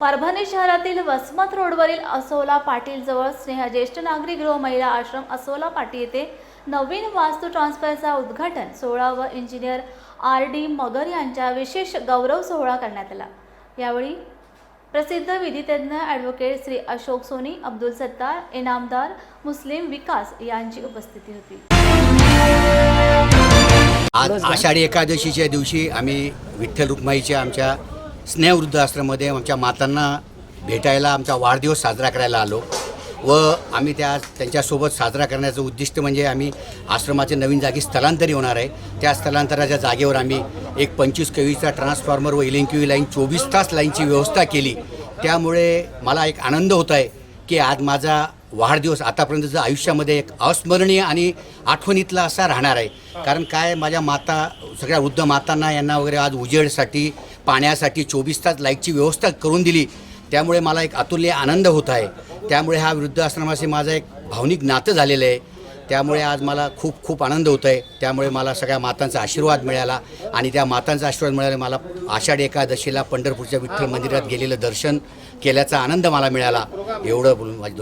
परभणी शहरातील वसमत रोडवरील असोला पाटील जवळ स्नेहा ज्येष्ठ नागरिक गृह महिला आश्रम असोला पाटी येथे नवीन वास्तू ट्रान्सफरचा उद्घाटन सोहळा व इंजिनियर आर डी मगर यांच्या विशेष गौरव सोहळा करण्यात आला. यावेळी प्रसिद्ध विधितज्ञ ॲडव्होकेट श्री अशोक सोनी अब्दुल सत्तार इनामदार मुस्लिम विकास यांची उपस्थिती होती. आज आषाढी एकादशीच्या दिवशी आम्ही विठ्ठल रुक्माईच्या आमच्या स्नेहवृद्ध आश्रममध्ये आमच्या मातांना भेटायला आमचा वाढदिवस साजरा करायला आलो व आम्ही त्या त्यांच्यासोबत साजरा करण्याचं उद्दिष्ट म्हणजे आम्ही आश्रमाचे नवीन जागी स्थलांतरी होणार आहे. त्या स्थलांतराच्या जागेवर आम्ही एक पंचवीस केवीचा ट्रान्सफॉर्मर व इलेंक्यू लाईन चोवीस तास लाईनची व्यवस्था केली. त्यामुळे मला एक आनंद होत आहे की आज माझा वाढदिवस आतापर्यंतचं आयुष्यामध्ये एक अस्मरणीय आणि आठवणीतला असा राहणार आहे. कारण काय माझ्या माता सगळ्या वृद्ध मातांना यांना वगैरे आज उजेडसाठी पाण्यासाठी चोवीस तास लाईटची व्यवस्था करून दिली. त्यामुळे मला एक अतुल्य आनंद होत आहे. त्यामुळे हा वृद्धाश्रमाशी माझा एक भावनिक नातं झालेलं आहे. त्यामुळे आज मला खूप खूप आनंद होत आहे. त्यामुळे मला सगळ्या मातांचा आशीर्वाद मिळाला आणि त्या मातांचा आशीर्वाद मिळाला मला आषाढी एकादशीला पंढरपूरच्या विठ्ठल मंदिरात गेलेलं दर्शन केल्याचा आनंद मला मिळाला. एवढं बोलून माझी